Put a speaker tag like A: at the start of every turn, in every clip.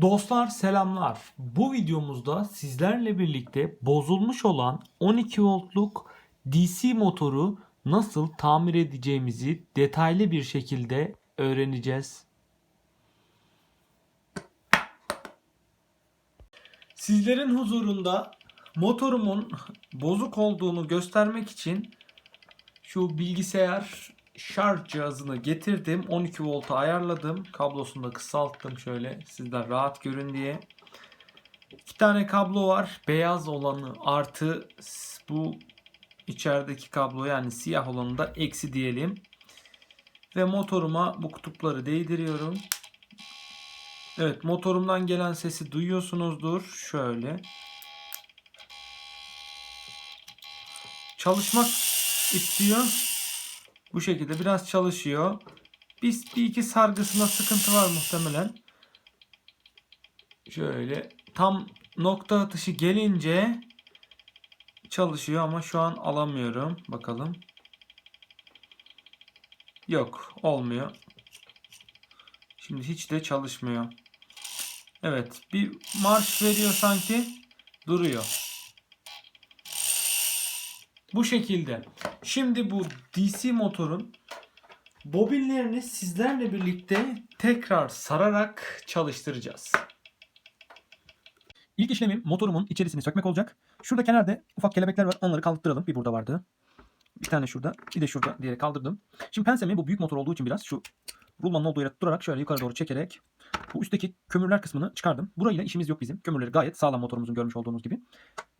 A: Dostlar selamlar. Bu videomuzda sizlerle birlikte bozulmuş olan 12 voltluk DC motoru nasıl tamir edeceğimizi detaylı bir şekilde öğreneceğiz. Sizlerin huzurunda motorumun bozuk olduğunu göstermek için şu bilgisayar şarj cihazını getirdim. 12 volta ayarladım. Kablosunu da kısalttım şöyle sizler rahat görün diye. İki tane kablo var. Beyaz olanı artı bu içerideki kablo yani siyah olanı da eksi diyelim. Ve motoruma bu kutupları değdiriyorum. Evet motorumdan gelen sesi duyuyorsunuzdur. Şöyle. Çalışmak istiyor. Bu şekilde biraz çalışıyor. Bir, bir iki sargısında sıkıntı var muhtemelen. Şöyle tam nokta atışı gelince çalışıyor ama şu an alamıyorum. Bakalım. Yok olmuyor. Şimdi hiç de çalışmıyor. Evet bir marş veriyor sanki duruyor. Bu şekilde. Şimdi bu DC motorun bobinlerini sizlerle birlikte tekrar sararak çalıştıracağız.
B: İlk işlemim motorumun içerisini sökmek olacak. Şurada kenarda ufak kelebekler var. Onları kaldıralım. Bir burada vardı. Bir tane şurada. Bir de şurada diye kaldırdım. Şimdi pensemi bu büyük motor olduğu için biraz şu rulmanın olduğu yere durarak şöyle yukarı doğru çekerek bu üstteki kömürler kısmını çıkardım. Burayla işimiz yok bizim. Kömürleri gayet sağlam motorumuzun görmüş olduğunuz gibi.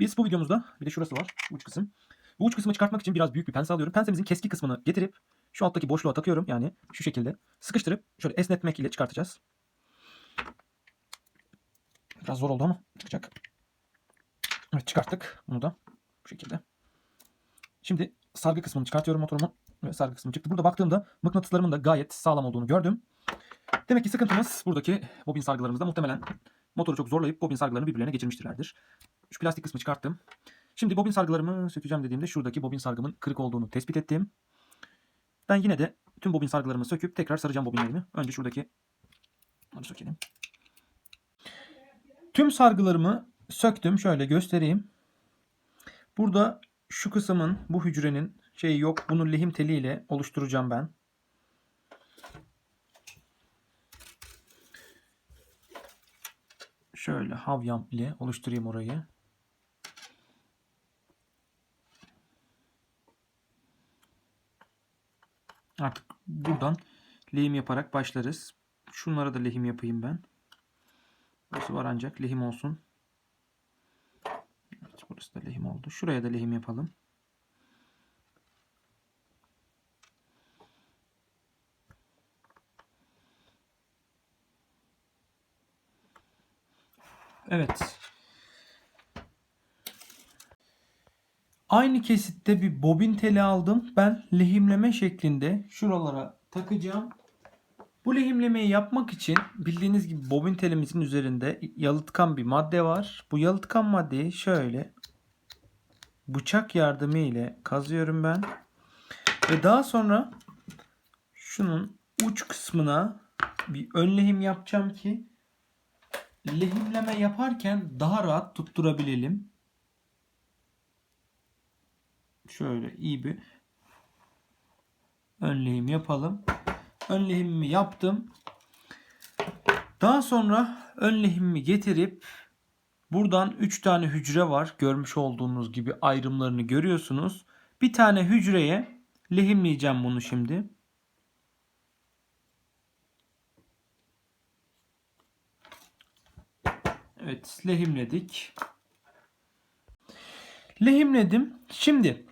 B: Biz bu videomuzda bir de şurası var. Uç kısım. Bu uç kısmı çıkartmak için biraz büyük bir pense alıyorum. Pensemizin keski kısmını getirip şu alttaki boşluğa takıyorum. Yani şu şekilde sıkıştırıp şöyle esnetmek ile çıkartacağız. Biraz zor oldu ama çıkacak. Evet çıkarttık bunu da bu şekilde. Şimdi sargı kısmını çıkartıyorum motorumun. Ve sargı kısmı çıktı. Burada baktığımda mıknatıslarımın da gayet sağlam olduğunu gördüm. Demek ki sıkıntımız buradaki bobin sargılarımızda muhtemelen motoru çok zorlayıp bobin sargılarını birbirlerine geçirmiştirlerdir. Şu plastik kısmı çıkarttım. Şimdi bobin sargılarımı sökeceğim dediğimde şuradaki bobin sargımın kırık olduğunu tespit ettim. Ben yine de tüm bobin sargılarımı söküp tekrar saracağım bobinlerimi. Önce şuradaki onu sökelim. Tüm sargılarımı söktüm. Şöyle göstereyim. Burada şu kısmın, bu hücrenin şeyi yok. Bunu lehim teliyle oluşturacağım ben. Şöyle havyam ile oluşturayım orayı. Artık buradan lehim yaparak başlarız. Şunlara da lehim yapayım ben. Burası var ancak lehim olsun. Evet, burası da lehim oldu. Şuraya da lehim yapalım. Evet. Aynı kesitte bir bobin teli aldım. Ben lehimleme şeklinde şuralara takacağım. Bu lehimlemeyi yapmak için bildiğiniz gibi bobin telimizin üzerinde yalıtkan bir madde var. Bu yalıtkan maddeyi şöyle bıçak yardımı ile kazıyorum ben. Ve daha sonra şunun uç kısmına bir ön lehim yapacağım ki lehimleme yaparken daha rahat tutturabilelim. Şöyle iyi bir ön lehim yapalım. Ön lehimimi yaptım. Daha sonra ön lehimimi getirip buradan 3 tane hücre var. Görmüş olduğunuz gibi ayrımlarını görüyorsunuz. Bir tane hücreye lehimleyeceğim bunu şimdi. Evet lehimledik. Lehimledim. Şimdi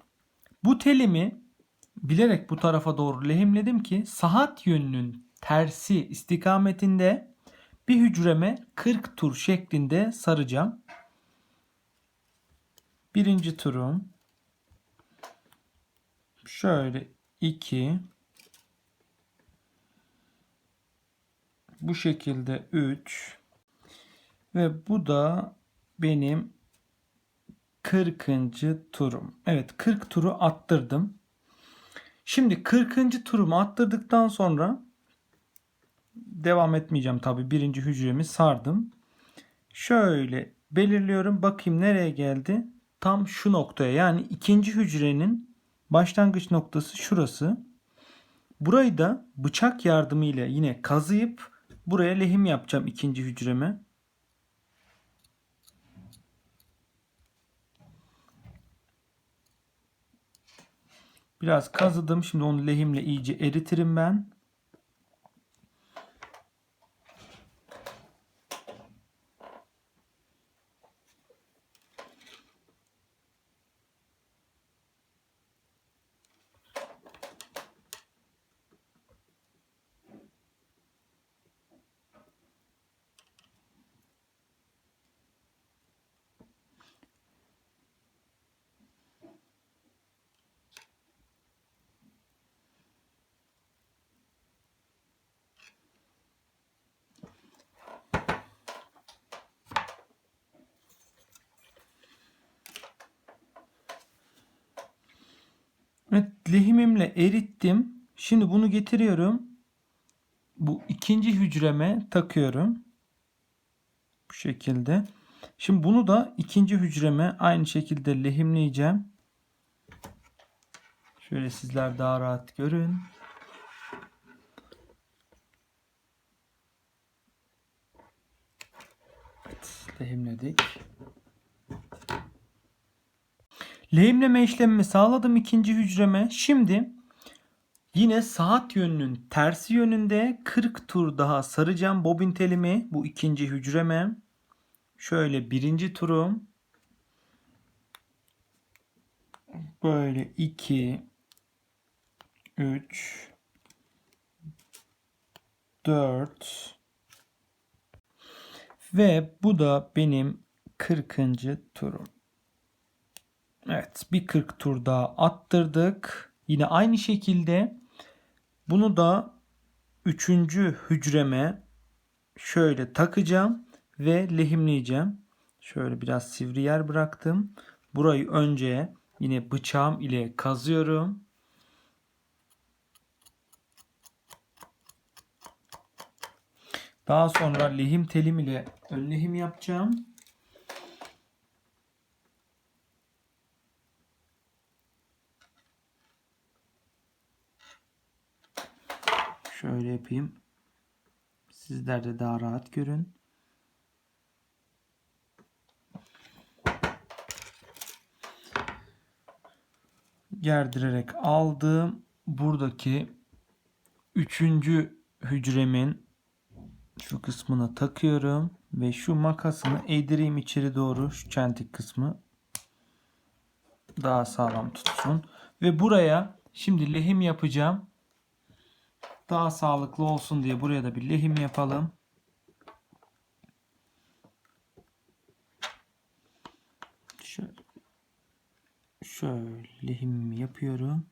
B: bu telimi bilerek bu tarafa doğru lehimledim ki saat yönünün tersi istikametinde bir hücreme 40 tur şeklinde saracağım. Birinci turum. Şöyle 2 bu şekilde 3 ve bu da benim 40. turum. Evet 40 turu attırdım. Şimdi 40. turumu attırdıktan sonra devam etmeyeceğim tabi. Birinci hücremi sardım. Şöyle belirliyorum. Bakayım nereye geldi. Tam şu noktaya yani ikinci hücrenin başlangıç noktası şurası. Burayı da bıçak yardımıyla yine kazıyıp buraya lehim yapacağım ikinci hücreme. Biraz kazıdım. Şimdi onu lehimle iyice eritirim ben. Evet, lehimimle erittim. Şimdi bunu getiriyorum. Bu ikinci hücreme takıyorum. Bu şekilde. Şimdi bunu da ikinci hücreme aynı şekilde lehimleyeceğim. Şöyle sizler daha rahat görün. Evet, lehimledik. Lehimleme işlemimi sağladım ikinci hücreme. Şimdi yine saat yönünün tersi yönünde 40 tur daha saracağım bobin telimi bu ikinci hücreme. Şöyle birinci turum. Böyle 2 3 4 ve bu da benim 40. turum. Evet bir 40 tur daha attırdık. Yine aynı şekilde bunu da 3. hücreme şöyle takacağım ve lehimleyeceğim. Şöyle biraz sivri yer bıraktım. Burayı önce yine bıçağım ile kazıyorum. Daha sonra lehim telim ile ön lehim yapacağım. Şöyle yapayım. Sizler de daha rahat görün. Gerdirerek aldım. Buradaki üçüncü hücremin şu kısmına takıyorum ve şu makasını eğdireyim içeri doğru şu çentik kısmı daha sağlam tutsun ve buraya şimdi lehim yapacağım daha sağlıklı olsun diye buraya da bir lehim yapalım. Şöyle, lehimimi yapıyorum.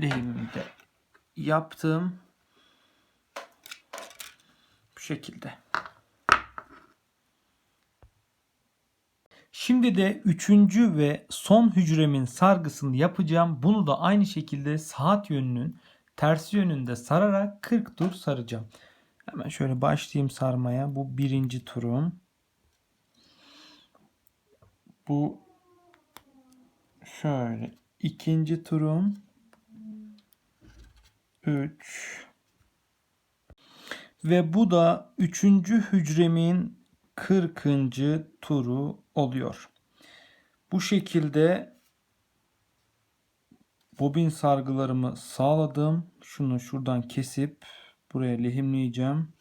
B: Lehimimi de yaptım. Bu şekilde. Şimdi de üçüncü ve son hücremin sargısını yapacağım. Bunu da aynı şekilde saat yönünün tersi yönünde sararak 40 tur saracağım. Hemen şöyle başlayayım sarmaya. Bu birinci turum. Bu şöyle ikinci turum. 3 ve bu da üçüncü hücremin 40. turu oluyor. Bu şekilde bobin sargılarımı sağladım. Şunu şuradan kesip buraya lehimleyeceğim.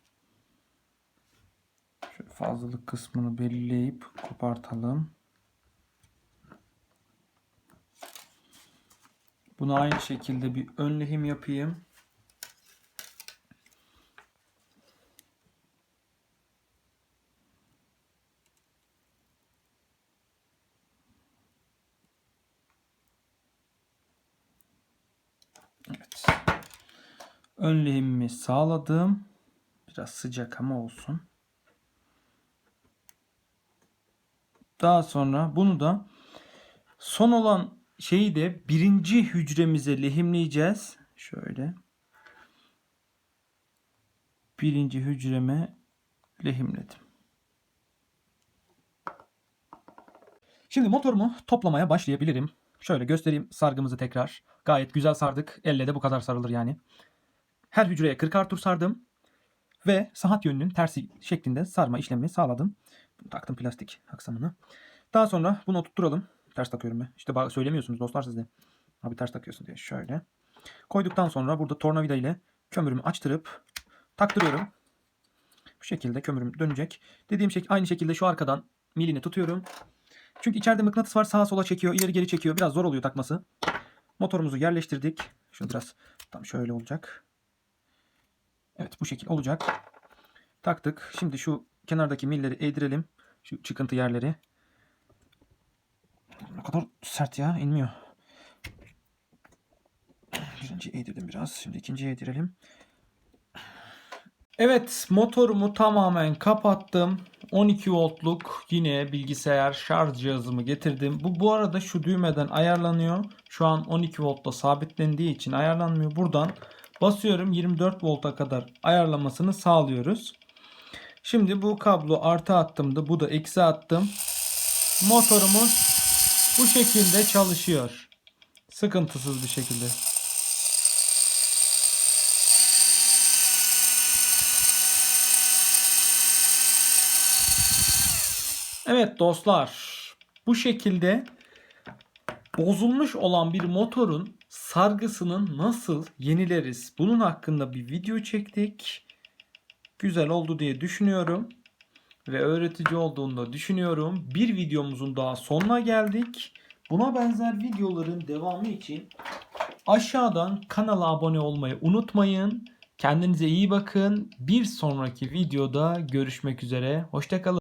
B: Şöyle fazlalık kısmını belirleyip kopartalım. Bunu aynı şekilde bir ön lehim yapayım. Evet. Ön lehimimi sağladım. Biraz sıcak ama olsun. Daha sonra bunu da son olan şeyi de birinci hücremize lehimleyeceğiz. Şöyle. birinci hücreme lehimledim. Şimdi motorumu toplamaya başlayabilirim. Şöyle göstereyim sargımızı tekrar. Gayet güzel sardık. Elle de bu kadar sarılır yani. Her hücreye 40 tur sardım. Ve saat yönünün tersi şeklinde sarma işlemini sağladım. Taktım plastik aksamını. Daha sonra bunu oturtturalım. Ters takıyorum ben. İşte söylemiyorsunuz dostlar size. Abi ters takıyorsun diye. Şöyle. Koyduktan sonra burada tornavida ile kömürümü açtırıp taktırıyorum. Bu şekilde kömürüm dönecek. Dediğim şey aynı şekilde şu arkadan milini tutuyorum. Çünkü içeride mıknatıs var. Sağa sola çekiyor, ileri geri çekiyor. Biraz zor oluyor takması. Motorumuzu yerleştirdik. Şunu biraz tam şöyle olacak. Evet bu şekil olacak. Taktık. Şimdi şu kenardaki milleri eğdirelim. Şu çıkıntı yerleri. Ne kadar sert ya inmiyor. Birinci eğdirdim biraz. Şimdi ikinciyi eğdirelim.
A: Evet motorumu tamamen kapattım. 12 voltluk yine bilgisayar şarj cihazımı getirdim. Bu bu arada şu düğmeden ayarlanıyor. Şu an 12 voltta sabitlendiği için ayarlanmıyor. Buradan basıyorum 24 volta kadar ayarlamasını sağlıyoruz. Şimdi bu kablo artı attımdı. Bu da eksi attım. Motorumuz bu şekilde çalışıyor. Sıkıntısız bir şekilde. Evet dostlar, bu şekilde bozulmuş olan bir motorun sargısını nasıl yenileriz? Bunun hakkında bir video çektik. Güzel oldu diye düşünüyorum ve öğretici olduğunu da düşünüyorum. Bir videomuzun daha sonuna geldik. Buna benzer videoların devamı için aşağıdan kanala abone olmayı unutmayın. Kendinize iyi bakın. Bir sonraki videoda görüşmek üzere. Hoşçakalın.